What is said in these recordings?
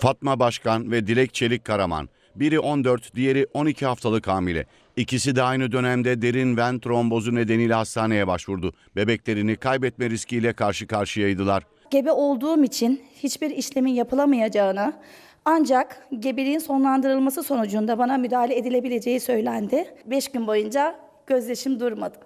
Fatma Başkan ve Dilek Çelik Karaman. Biri 14, diğeri 12 haftalık hamile. İkisi de aynı dönemde derin ven trombozu nedeniyle hastaneye başvurdu. Bebeklerini kaybetme riskiyle karşı karşıyaydılar. Gebe olduğum için hiçbir işlemin yapılamayacağını ancak gebeliğin sonlandırılması sonucunda bana müdahale edilebileceği söylendi. Beş gün boyunca gözyaşım durmadı.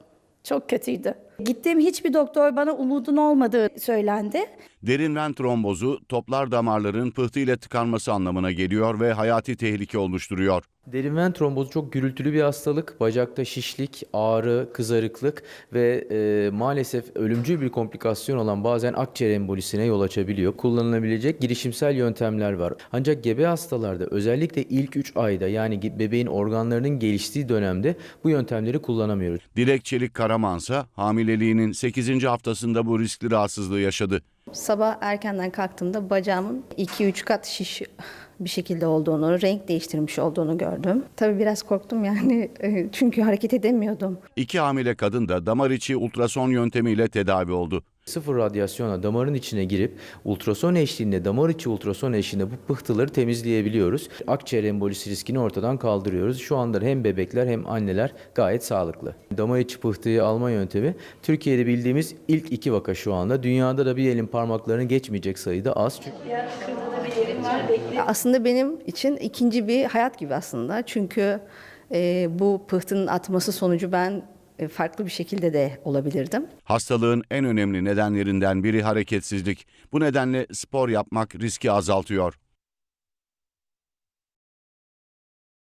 Çok kötüydü. Gittiğim hiçbir doktor bana umudun olmadığı söylendi. Derin ven trombozu toplar damarların pıhtı ile tıkanması anlamına geliyor ve hayati tehlike oluşturuyor. Derin ven trombozu çok gürültülü bir hastalık. Bacakta şişlik, ağrı, kızarıklık ve e, maalesef ölümcül bir komplikasyon olan bazen akciğer embolisine yol açabiliyor. Kullanılabilecek girişimsel yöntemler var. Ancak gebe hastalarda özellikle ilk 3 ayda yani bebeğin organlarının geliştiği dönemde bu yöntemleri kullanamıyoruz. Dilek Çelik Karaman ise hamileliğinin 8. haftasında bu riskli rahatsızlığı yaşadı. Sabah erkenden kalktığımda bacağımın 2-3 kat şiş bir şekilde olduğunu, renk değiştirmiş olduğunu gördüm. Tabii biraz korktum yani e, çünkü hareket edemiyordum. İki hamile kadın da damar içi ultrason yöntemiyle tedavi oldu. Sıfır radyasyona damarın içine girip ultrason eşliğinde, damar içi ultrason eşliğinde bu pıhtıları temizleyebiliyoruz. Akciğer embolisi riskini ortadan kaldırıyoruz. Şu anda hem bebekler hem anneler gayet sağlıklı. Damar içi pıhtıyı alma yöntemi Türkiye'de bildiğimiz ilk iki vaka şu anda. Dünyada da bir elin parmaklarını geçmeyecek sayıda az. Çünkü Aslında benim için ikinci bir hayat gibi aslında. Çünkü e, bu pıhtının atması sonucu ben farklı bir şekilde de olabilirdim. Hastalığın en önemli nedenlerinden biri hareketsizlik. Bu nedenle spor yapmak riski azaltıyor.